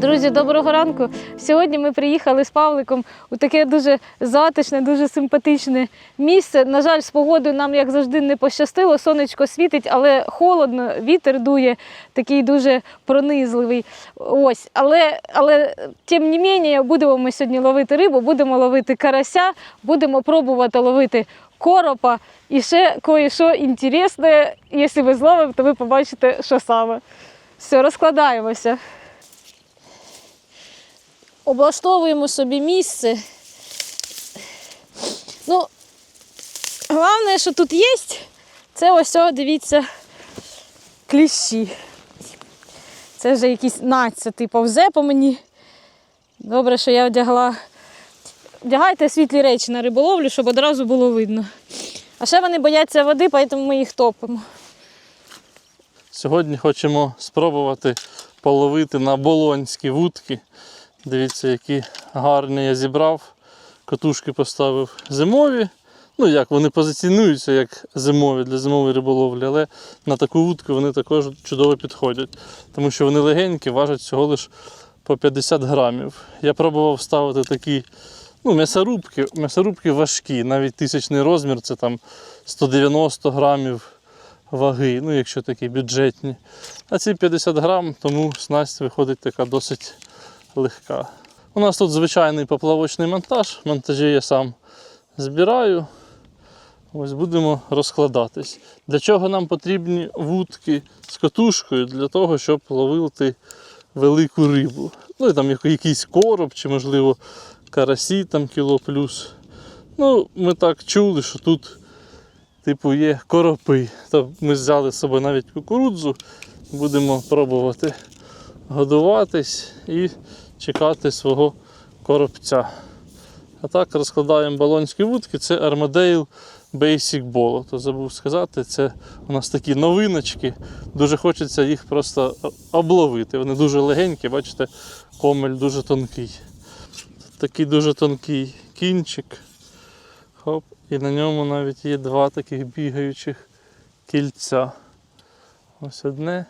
Друзі, доброго ранку. Сьогодні ми приїхали з Павликом у таке дуже затишне, дуже симпатичне місце. На жаль, з погодою нам, як завжди, не пощастило. Сонечко світить, але холодно, вітер дує, такий дуже пронизливий. Ось, але, але тим не менше, будемо ми сьогодні ловити рибу, будемо ловити карася, будемо пробувати ловити коропа і ще кое-що інтересне. Якщо ви зловимо, то ви побачите, що саме. Все, розкладаємося. Облаштовуємо собі місце. Ну, головне, що тут є, це ось, о, дивіться, кліщі. Це вже якийсь нацятий повзе по мені. Добре, що я одягла. Вдягайте світлі речі на риболовлю, щоб одразу було видно. А ще вони бояться води, тому ми їх топимо. Сьогодні хочемо спробувати половити на болонські вудки. Дивіться, які гарні я зібрав. Катушки поставив зимові. Ну як, вони позиціонуються як зимові для зимової риболовлі, але на таку вудку вони також чудово підходять, тому що вони легенькі, важать всього лише по 50 грамів. Я пробував ставити такі ну, м'ясорубки, м'ясорубки важкі, навіть тисячний розмір це там 190 грамів ваги, ну якщо такі бюджетні. А ці 50 грам, тому снасть виходить така досить легка. У нас тут звичайний поплавочний монтаж. Монтажі я сам збираю. Ось будемо розкладатись. Для чого нам потрібні вудки з катушкою? Для того, щоб ловити велику рибу. Ну і там якийсь короб, чи, можливо, карасі там кіло плюс. Ну, ми так чули, що тут, типу, є коропи. То ми взяли з собою навіть кукурудзу. Будемо пробувати годуватись і чекати свого коробця. А так розкладаємо балонські вудки. Це Armadale Basic Bolo. То забув сказати, це у нас такі новиночки. Дуже хочеться їх просто обловити. Вони дуже легенькі, бачите, комель дуже тонкий. Такий дуже тонкий кінчик. Хоп. І на ньому навіть є два таких бігаючих кільця. Ось одне,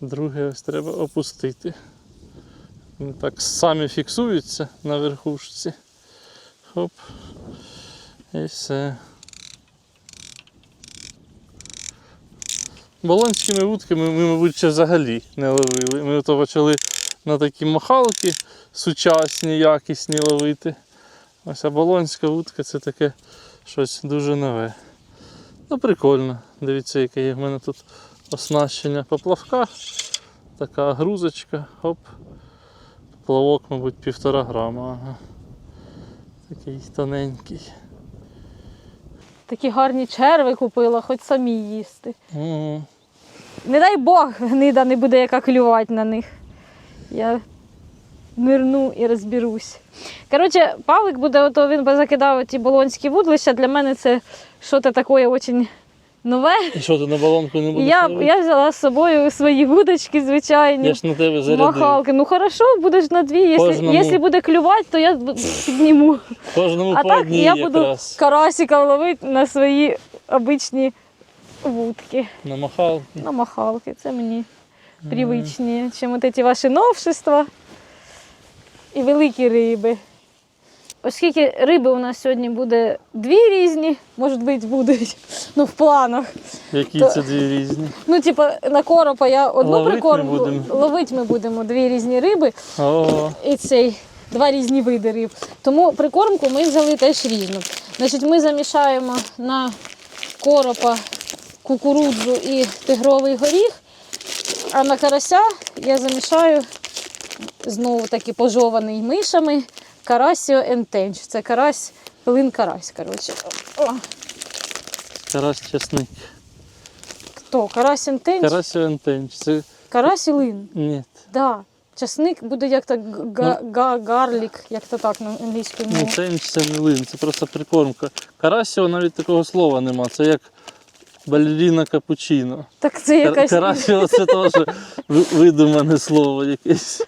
друге ось треба опустити. Вони так самі фіксуються на верхушці. Хоп. І все. Болонськими вудками ми, мабуть, ще взагалі не ловили. Ми то почали на такі махалки сучасні, якісні ловити. Ось а болонська вудка це таке щось дуже нове. Ну, прикольно. Дивіться, яке є в мене тут оснащення поплавка. Така грузочка, хоп. Плавок, мабуть, півтора грама. Ага. Такий тоненький. Такі гарні черви купила, хоч самі їсти. Угу. Не дай Бог, гнида не буде яка клювати на них. Я нирну і розберусь. Коротше, Павлик буде, ото він би закидав ті болонські вудлища. Для мене це щось таке дуже нове. І що ти на балонку не будеш? я, ловити? я взяла з собою свої вудочки звичайні. я ж на тебе зарядив. Махалки. Ну хорошо, будеш на дві. Якщо, якщо буде клювати, то я підніму. Кожному А по так одній я буду якраз. карасика ловити на свої обичні вудки. На махалки. На махалки. Це мені привичні, чим от ці ваші новшества і великі риби. Оскільки риби у нас сьогодні буде дві різні, може бути, будуть ну, в планах. Які То- це дві різні. Ну, типа, на коропа я одну будемо? Ловити ми будемо дві різні риби О, і цей два різні види риб. Тому прикормку ми взяли теж різну. Значить, ми замішаємо на коропа кукурудзу і тигровий горіх, а на карася я замішаю знову таки пожований мишами карасіо ентенч. Це карась, пилин карась. Коротше. О, карась чесник. хто? Карась ентенч? Карась ентенч. Це Карась і лин. ні. Да. Часник буде як то га- га- гарлік, як то так на англійською Ну, мовою. тенч це не лин, це просто прикормка. Карасіо навіть такого слова нема. Це як Балеріна капучино. Так це якась. Карасіо це теж ви- видумане слово якесь.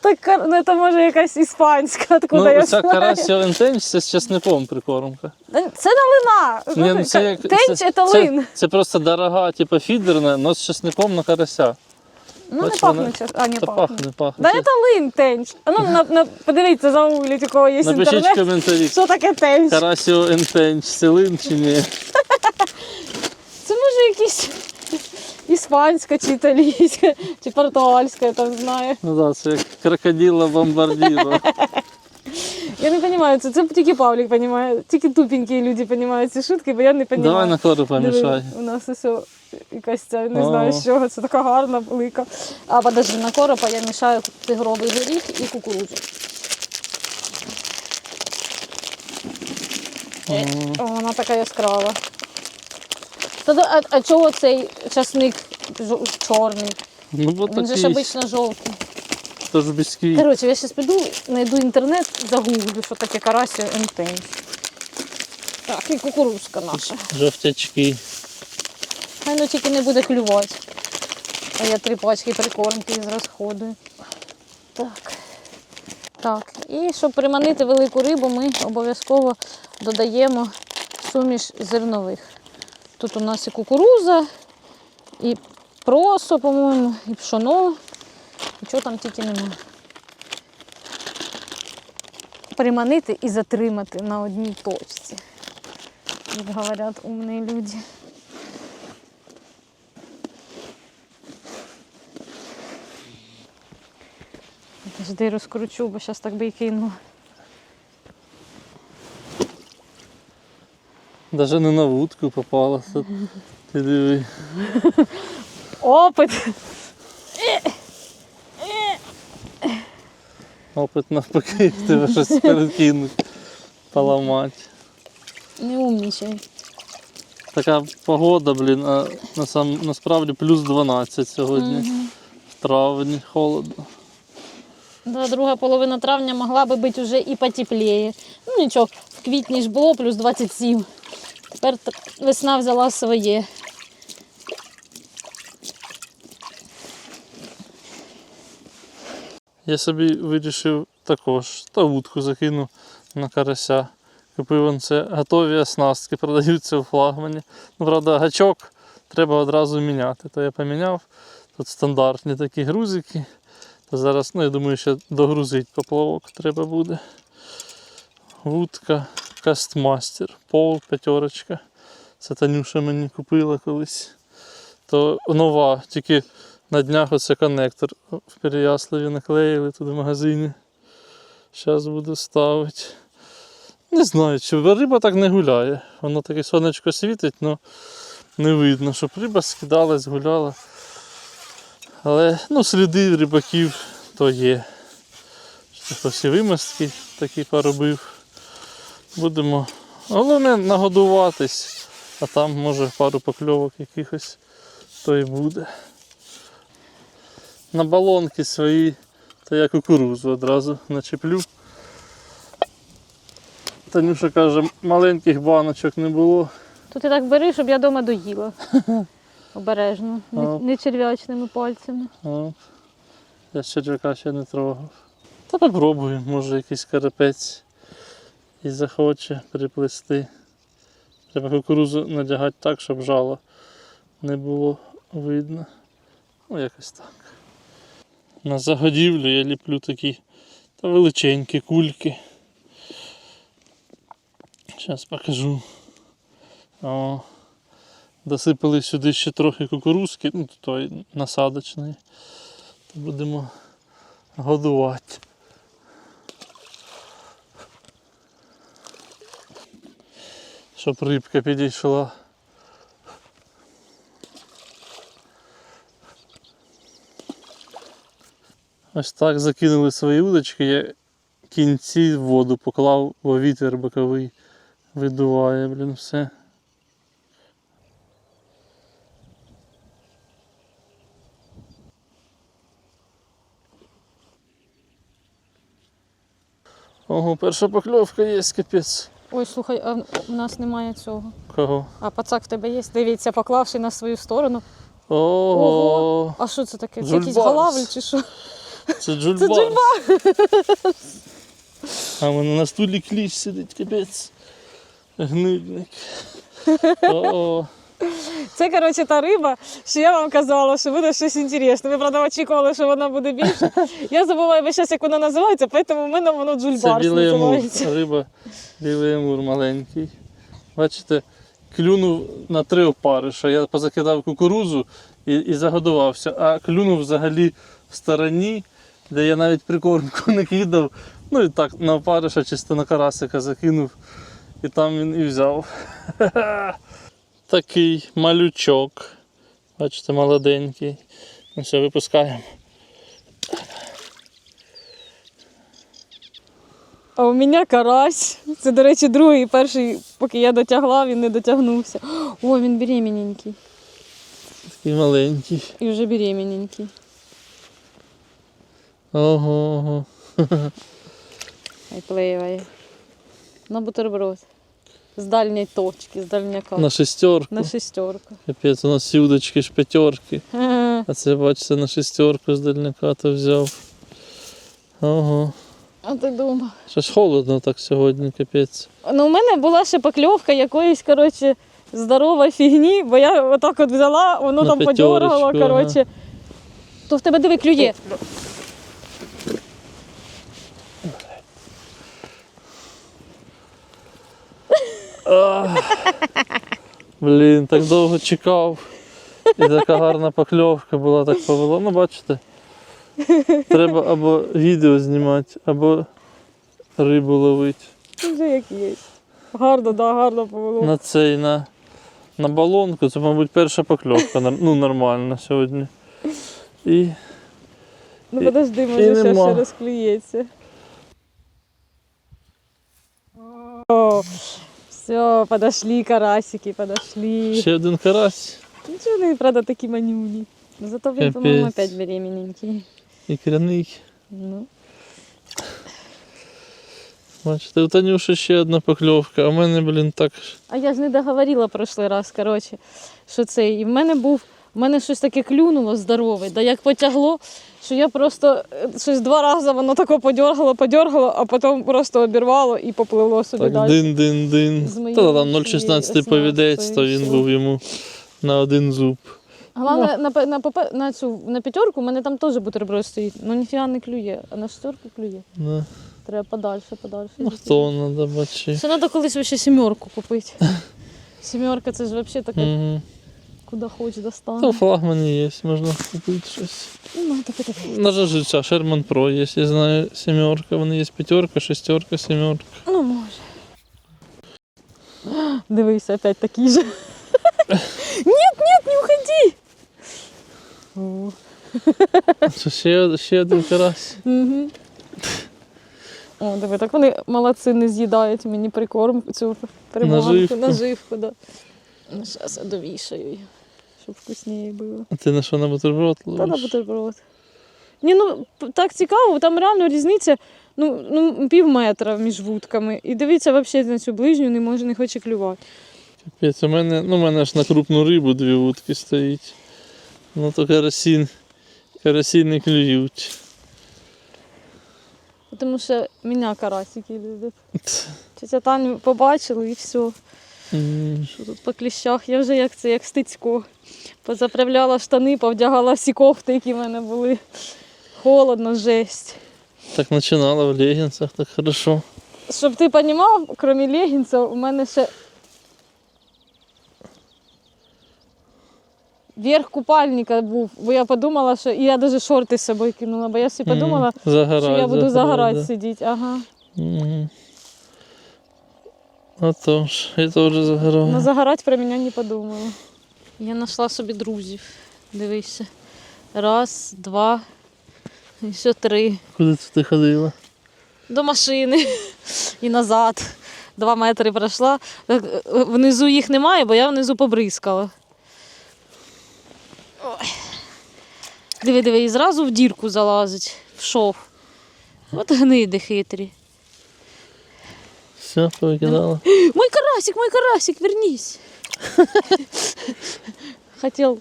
Так, ну, це може якась іспанська, откуда Ну, я ця знаю. карасіо інтенч це з часником прикормка. Та Це не лина. Ні, ну, це, як, Тенч це, це, лин. це, це просто дорога, типу фідерна, але з часником на карася. Ну не бач, вона- пахне час. А, не Та пахне. пахне, пахне. Да Це- лин тенч. А ну, на, на, подивіться, загугліть, у кого є Напишіть в коментарі, Що таке тенч? карасіо інтенч, це лин чи ні? Це може якісь іспанська чи італійська, чи португальська, я там знаю. Ну так, це як крокодила бомбардіро. Я не розумію, це, це тільки Павлік розуміє, тільки тупенькі люди розуміють ці шутки, бо я не розумію. Давай на кору помішай. У нас ось якась ця, не знаю з чого, це така гарна велика. А подожди, на коропа я мішаю тигровий горіх і кукурудзу. О, вона така яскрава. Та, а, а чого цей часник чорний? Ну, бо Він же ж такий, обично жовтий. то ж бісквіт. Коротше, я зараз піду, знайду інтернет, загуглю, що таке карасіо інтенс. Так, і кукурузка наша. Жовтячки. Хай ну тільки не буде клювати. А я три пачки прикормки із розходую. Так. Так. І щоб приманити велику рибу, ми обов'язково додаємо суміш зернових. Тут у нас і кукуруза, і просо, по-моєму, і пшоно. Нічого там тільки немає. Приманити і затримати на одній точці. Як говорять умні люди. Жди розкручу, бо зараз так би і кинула. Даже не на вудку попала. Тут. Ти диви. Опит! Опит навпаки, тебе щось перекинуть, поламати. Не умнічай. Така погода, блін, а насам, насправді плюс 12 сьогодні. В травні холодно. Да, друга половина травня могла би бути вже і потепліє. Ну нічого, в квітні ж було плюс 27. Тепер весна взяла своє. Я собі вирішив також та вудку закину на карася. Купив он це готові оснастки, продаються у флагмані. Ну, правда, гачок треба одразу міняти. То я поміняв. Тут стандартні такі грузики. То зараз, ну я думаю, ще догрузити поплавок треба буде. Вудка Кастмастер, пол п'ятерочка. Це Танюша мені купила колись. То нова, тільки на днях оце коннектор в Переяславі наклеїли тут в магазині. Зараз буду ставити. Не знаю, чи риба так не гуляє. Воно таке сонечко світить, але не видно, щоб риба скидалась, гуляла. Але ну, сліди рибаків то є. Хтось і вимостки такі поробив. Будемо. Головне нагодуватись, а там може пару покльовок якихось то і буде. На балонки свої, то я кукурузу одразу начеплю. Танюша каже, маленьких баночок не було. Тут ти так бери, щоб я вдома доїла. Обережно, не, не черв'ячними пальцями. От. Я черв'яка ще не трогав. Та попробую, може якийсь карапець і захоче приплести. Треба кукурузу надягати так, щоб жало не було видно. Ну, якось так. На загодівлю я ліплю такі та величенькі кульки. Зараз покажу. О, досипали сюди ще трохи кукурузки, ну той насадочний. Будемо годувати. Щоб рибка підійшла. Ось так закинули свої удочки. Я кінці в воду поклав, бо вітер боковий видуває, блін, все. Ого, перша покльовка є, капець. Ой, слухай, а у нас немає цього. Кого? А пацак в тебе є? Дивіться, поклавши на свою сторону. Ого, А що це таке? Це якийсь галавль чи що? це джульбарс. Це джульбарс. А в мене на стулі кліщ сидить, капець. Гнильник. О, Це, коротше, та риба, що я вам казала, що буде щось інтересне. Ви, правда, очікували, що вона буде більше. Я забуваю весь час, як вона називається, тому в мене воно це білий називається. Риба білий амур маленький. Бачите, клюнув на три опариша. Я позакидав кукурузу і, і загодувався, а клюнув взагалі в стороні, де я навіть прикормку не кидав. Ну і так на опариша чисто на карасика закинув. І там він і взяв. Такий малючок. Бачите, молоденький. Ну все, випускаємо. А у мене карась. Це, до речі, другий, перший, поки я дотягла, він не дотягнувся. О, він беременненький. Такий маленький. І вже беременненький. Ого, ого. Хай пливає. На бутерброд. З дальньої точки, з дальняка. На шестерку. На шестерку. Капець, у нас всі удочки ж п'ятерки. Ага. А це, бачите, на шестерку з дальняка то взяв. Ого. А ти думав? Щось холодно так сьогодні, капець. Ну, у мене була ще покльовка якоїсь, коротше, здорової фігні, бо я отак от взяла, воно На там п'ятерочку, подьоргало, ага. То в тебе диви клює. Блін, так довго чекав. І така гарна покльовка була, так повело. Ну, бачите. Треба або відео знімати, або рибу ловити. Вже як є. Гарно, да, гарно повело. На цей, на, на балонку, це, мабуть, перша покльовка. Ну, нормальна сьогодні. І Ну подожди, може ще, ще розклюється. Все, подошли карасики, подошли. ще один карась. Нічого вони, правда, такі манюні. Ну, Зато він, по-моєму, опять беременненький. Ікряний. Ну, Бачите, у Танюші ще одна покльовка, а в мене, блін, так. А я ж не договорила прошлий раз, коротше, що це. І в мене був, в мене щось таке клюнуло здорове, да як потягло, що я просто е, щось два рази воно тако подьоргало, подьоргало, а потім просто обірвало і попливло собі Так, далі. дин-дин-дин. Та там 0,16 повідець, то він був йому на один зуб. Головне, на, пе- на, на, цю, на п'ятерку у мене там теж бутерброд стоїть. Ну ніфіга не клює, а на шестерку клює. Да. Треба подальше, подальше. Ну хто надо бачи. Ще треба колись ще сімерку купити. Сімерка це ж взагалі таке. Куди хоч Та достане. в флагмані є, можна купити щось. Ну, таке таке. На життя Sherman Pro є, я знаю, сімерка, вони є п'ятерка, шестерка, сімерка. Ну, може. Дивися, опять такий же. Нет, нет, не уходи. О. Це ще, ще один карась. Угу. О, диви, так вони молодці не з'їдають мені прикорм цю приманку, Наживку. наживку да. Ну, зараз я довішаю її, щоб вкусніше було. А ти на що на бутерброд Та на бутерброд. Ні, ну так цікаво, там реально різниця ну, ну, пів метра між вудками. І дивіться, взагалі на цю ближню не може не хоче клювати. Капець, у мене, ну, у мене ж на крупну рибу дві вудки стоїть. Ну то карасін, карасін не клюють. Тому що мене карасики люблять. Тетя Таню побачили і все. Що тут по кліщах? Я вже як це, як стицько. Позаправляла штани, повдягала всі кофти, які в мене були. Холодно, жесть. Так починала в легінсах, так хорошо. Щоб ти розумів, крім легінця, у мене ще верх купальника був, бо я подумала, що і я навіть шорти з собою кинула, бо я собі подумала, М, загорать, що я буду загорати да. сидіти. Ага. Мгм. Отож, я теж загораю. Но загорать про мене не подумала. Я знайшла собі друзів. Дивися. Раз, два, і ще три. Куди ти ходила? До машини і назад. Два метри пройшла. Так, Внизу їх немає, бо я внизу побризкала. Ой. Диви, диви, і зразу в дірку залазить, в шов. От гниди хитрі. Все, повикидала. Мой карасик, мой карасик, вернись. Хотів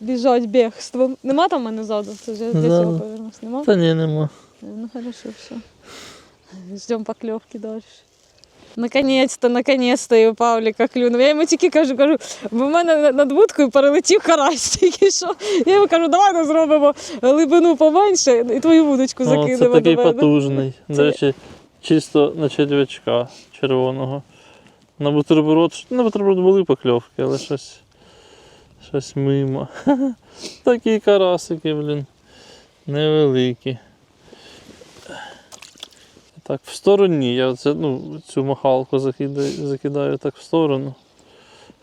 біжать бігством. Нема там в мене ззаду? Це вже для Ззаду. цього повернувся. Нема? Та ні, нема. Ну хорошо, все. Ждем поклевки дальше. Наконець-то, наконець-то і у Павліка клюнув. Я йому тільки кажу, кажу, бо в мене на- над вудкою перелетів карась тільки що. Я йому кажу, давай ми зробимо глибину поменше і твою вудочку О, закинемо це такий до мене. потужний. До Це- речі, чисто на черв'ячка червоного. На бутерброд, на бутерброд були покльовки, але щось, щось мимо. Такі карасики, блін. Невеликі. Так, в стороні. Я оце, ну, цю махалку закидаю, закидаю так в сторону.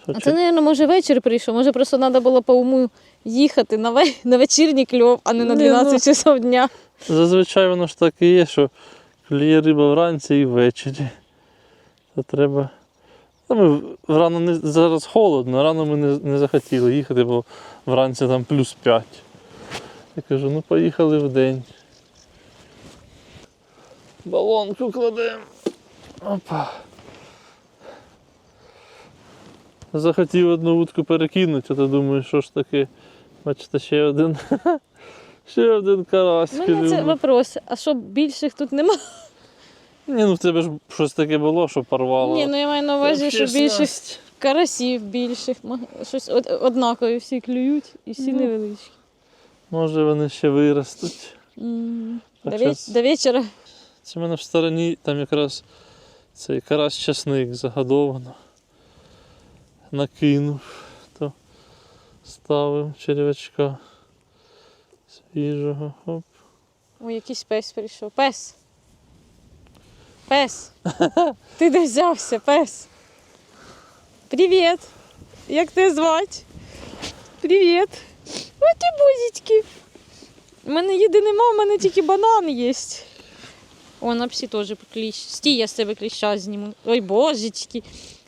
А це, мабуть, може вечір прийшов. Може, просто треба було по уму їхати на, ве... на вечірній кльов, а не на Ні, 12 ну. часов дня. Зазвичай воно ж так і є, що клює риба вранці і ввечері. То треба. Ми рано не зараз холодно, рано ми не, не захотіли їхати, бо вранці там плюс 5. Я кажу, ну поїхали в день. Балонку кладемо. Опа. Захотів одну вудку перекинути, а то думаю, що ж таке. Бачите, ще один. Ще один карась. У мене це вопрос, а що більших тут нема? Ні, ну в тебе ж щось таке було, що порвало. Ні, ну я маю на увазі, що більших карасів більших, щось однакові всі клюють і всі Ну. невеличкі. Може вони ще виростуть. А До, щас- до вечора. Це в мене в стороні там якраз цей карась часник загодовано. Накинув, то ставив черв'ячка свіжого. Оп. Ой, якийсь пес прийшов. Пес. Пес. Ти де взявся, пес? Привіт. Як тебе звати? Привіт. Ой, ти бузічки. У мене їди нема, у мене тільки банан є. О, на псі теж кліщ. Стій, я з тебе кліща зніму. Ой, божечки.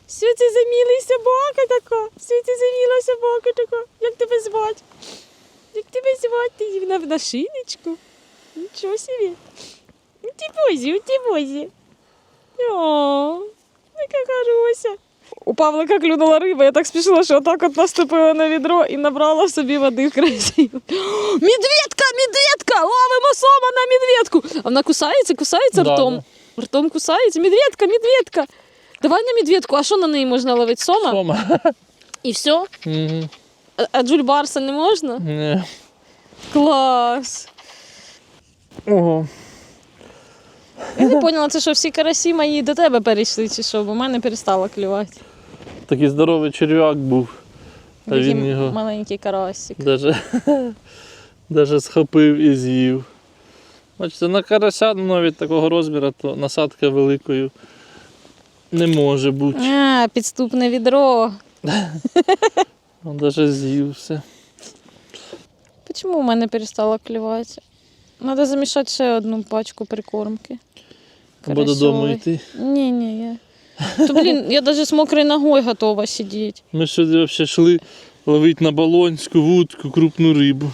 Що це за милий собака така? Що це за мила собака така? Як тебе звати? Як тебе звати? Ти на, на шиночку? Нічого собі. Ну ти бозі, у ти бозі. О, яка хороша. У Павлика клюнула риба, я так спішила, що отак от наступила на відро і набрала собі води в красиву. Медведка, медведка! Ловимо сома на медведку! А вона кусається, кусається Да, ртом. Ртом кусається. Медведка, медведка. Давай на медведку, а що на неї можна ловити? Сома? Сома. І все? Мгм. А, а джульбарса не можна? Ні. Клас! Ого. Я не поняла, це що всі карасі мої до тебе перейшли, чи що, бо в мене перестало клювати. Такий здоровий черв'як був. А Такий він його маленький карасик. даже, даже схопив і з'їв. Бачите, на карася навіть такого розміру, то насадка великою не може бути. А, підступне відро. Він даже з'їв все. Чому в мене перестало клювати? Треба замішати ще одну пачку прикормки. Або додому йти. Ні, ні, я. То, блін, я навіть з мокрою ногою готова сидіти. Ми сюди взагалі йшли ловити на балонську вудку крупну рибу.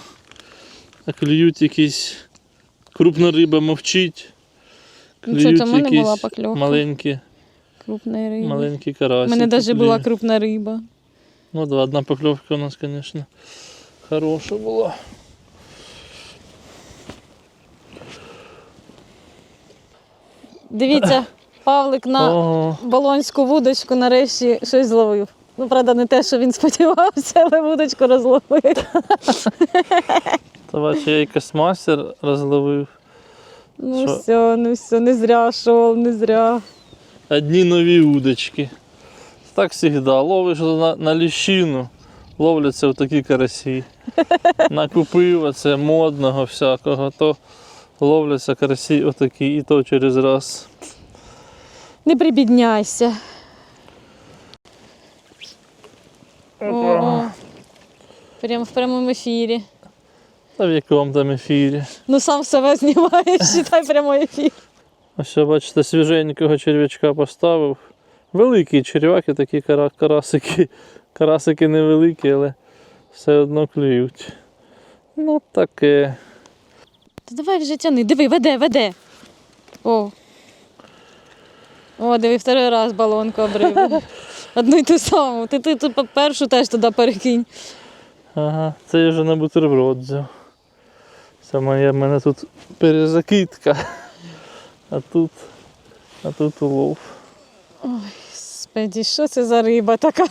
А клюють якісь. Крупна риба мовчить. Ну, що, в мене була покльовка. маленькі, Крупної риби. маленькі У карасики. мене навіть була крупна риба. Ну да, одна покльовка у нас, звісно, хороша була. Дивіться, Павлик на Ого. балонську вудочку нарешті щось зловив. Ну, правда, не те, що він сподівався, але вудочку розловив. Та бачу, я і космастер розловив. Ну Що? все, ну все, не зря шов, не зря. Одні нові удочки. Так завжди. Ловиш на, на ліщину, ловляться отакі карасі. Накупив оце модного всякого, то ловляться карасі отакі, і то через раз. Не прибідняйся. О, прямо в прямому ефірі. Та в якому там ефірі. Ну сам себе знімаєш, читай прямий ефір. Ось, що, бачите, свіженького черв'ячка поставив. Великі черв'яки, такі кара- карасики. Карасики невеликі, але все одно клюють. Ну таке. Та давай вже тяни, диви, веде, веде. О. О, диви, второй раз балонку обрив. Одну й ту саму. Ти, ти, ти першу теж туди перекинь. Ага, це я вже на бутерброд взяв. Це моя в мене тут перезакидка. А тут, а тут улов. Господи, що це за риба така?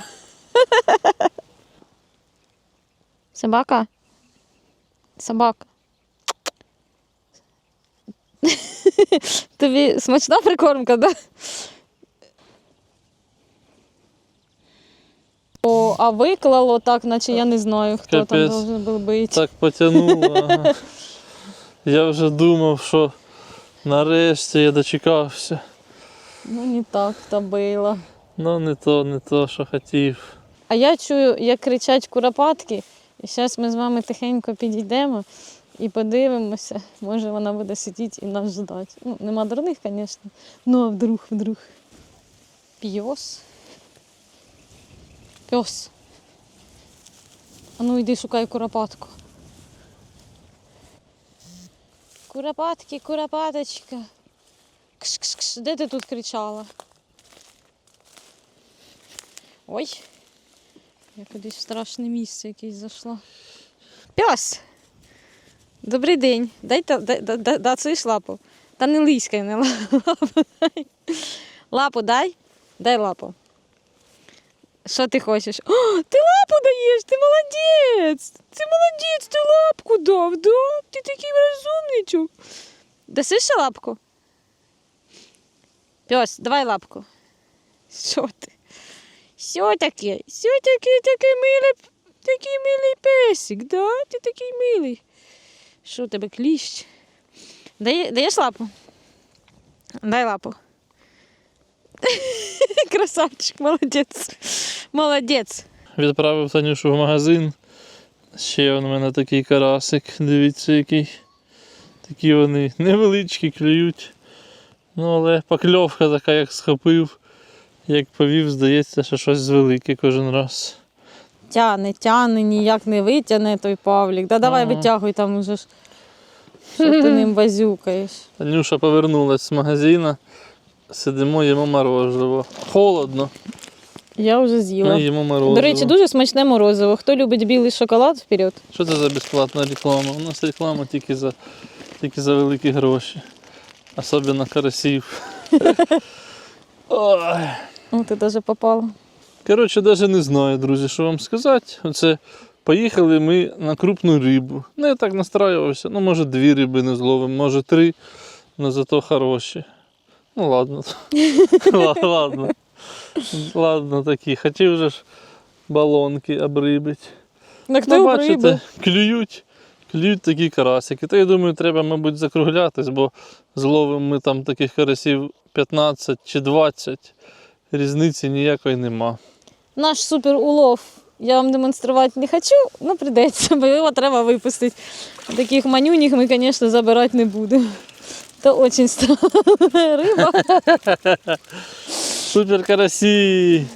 Собака? Собака. Тобі смачна прикормка, да? О, а виклало так, наче я не знаю, хто там Капець. должен був бути. Так потягнуло. Ага. Я вже думав, що нарешті я дочекався. Ну, не так то було. Ну не то, не то, що хотів. А я чую, як кричать куропатки. І зараз ми з вами тихенько підійдемо і подивимося. Може вона буде сидіти і нас ждати. Ну, нема дурних, звісно. Ну, а вдруг, вдруг. Піос. Пес. А ну йди шукай куропатку. Куропатки, куропаточка. Кш-кш-кш. Де ти тут кричала? Ой. Я кудись в страшне місце якесь зайшла. Пес! Добрий день. Дайте да, да, да, циш лапу. Та не лиськай, не лапу. Лапу дай. Дай лапу. Що ти хочеш? О, ти лапу даєш, ти молодець! Ти молодець, ти лапку дав, да? Ти такий розумничок. Даси ще лапку? Пес, давай лапку. Що ти? Що таке, такий милий, такий милий песик, да? Ти такий милий. Що у тебе кліщ? Дає, даєш лапу? Дай лапу. Красавчик, молодець. Молодець. Відправив Танюшу в магазин. Ще у мене такий карасик. Дивіться, який. Такі вони невеличкі, клюють. Ну, але покльовка така, як схопив, як повів, здається, що щось велике кожен раз. Тяне, тяне, ніяк не витягне той Павлік. Да давай Ага. витягуй там уже ж. Що ти ним базюкаєш. Танюша повернулась з магазину. Сидимо, їмо морозиво. Холодно. Я вже з'їла. Їмо морозиво. До речі, дуже смачне морозиво. Хто любить білий шоколад вперед? Що це за безплатна реклама? У нас реклама тільки за, тільки за великі гроші. Особливо карасів. Ой. О, ти даже попала. Коротше, навіть не знаю, друзі, що вам сказати. Оце поїхали ми на крупну рибу. Ну, я так настраювався. Ну, може, дві риби не зловимо, може три, але зато хороші. Ну, ладно. Ладно. Ладно, такі. Хотів же ж балонки обрибити. Так Ну, бачите, клюють, клюють такі карасики. Та я думаю, треба, мабуть, закруглятись, бо зловимо ми там таких карасів 15 чи 20. Різниці ніякої нема. Наш супер улов. Я вам демонструвати не хочу, але прийдеться, бо його треба випустити. Таких манюніх ми, звісно, забирати не будемо. Це дуже страшна риба. Супер карасі!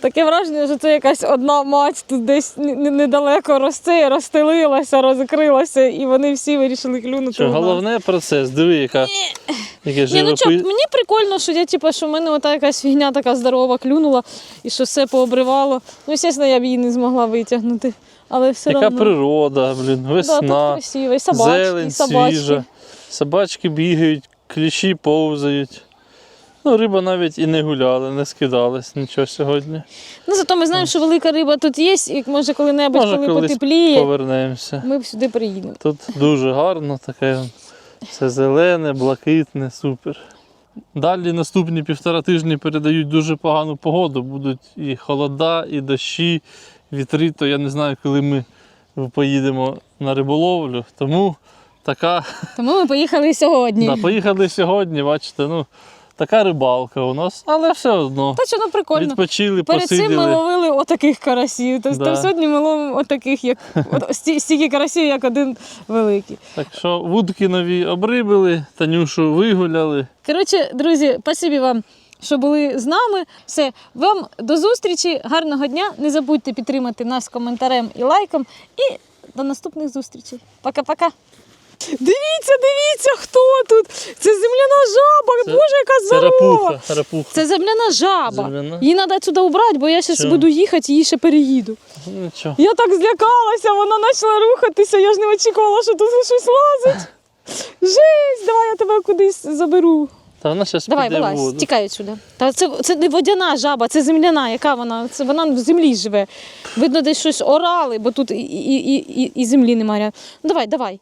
Таке враження, що це якась одна мать тут десь недалеко росте, розстелилася, розкрилася, і вони всі вирішили клюнути. Що, головне процес, диви, яка, яке Ні, ну чо, мені прикольно, що я, типу, що в мене ота якась фігня така здорова клюнула і що все пообривало. Ну, звісно, я б її не змогла витягнути. Але все яка одно. природа, блін, Да, тут красиво. І собачки, зелень і собачки. свіжа. Собачки бігають, кліщі повзають. Ну, риба навіть і не гуляла, не скидалась нічого сьогодні. Ну, зато ми знаємо, що велика риба тут є, і може коли-небудь, Може, коли потепліє, Повернемося. ми сюди приїдемо. Тут дуже гарно, таке все зелене, блакитне, супер. Далі наступні півтора тижні передають дуже погану погоду. Будуть і холода, і дощі, вітри, то я не знаю, коли ми поїдемо на риболовлю. Тому така. Тому ми поїхали сьогодні. Да, поїхали сьогодні, бачите, ну, така рибалка у нас, але все одно. Та що ну прикольно. Відпочили, Перед цим ми посиділи. ловили отаких карасів. Тобто Да. сьогодні ми ловимо отаких, як от, стільки карасів, як один великий. Так що вудки нові обрибили, Танюшу вигуляли. Коротше, друзі, спасибі вам, що були з нами. Все, вам до зустрічі, гарного дня. Не забудьте підтримати нас коментарем і лайком. І до наступних зустрічей. Пока-пока. Дивіться, дивіться, хто тут. Це земляна жаба. Це- Боже, яка Це здорова. рапуха, рапуха. Це земляна жаба. Земляна? Її треба сюди убрати, бо я зараз буду їхати її ще переїду. Ну, Нічого. Я так злякалася, вона почала рухатися, я ж не очікувала, що тут щось лазить. Жесть, давай я тебе кудись заберу. Та вона зараз Давай, піде вилазь, воду. тікай відсюди. Та це, це не водяна жаба, це земляна, яка вона? Це вона в землі живе. Видно, десь щось орали, бо тут і, і, і, і землі немає. Ну, давай, давай.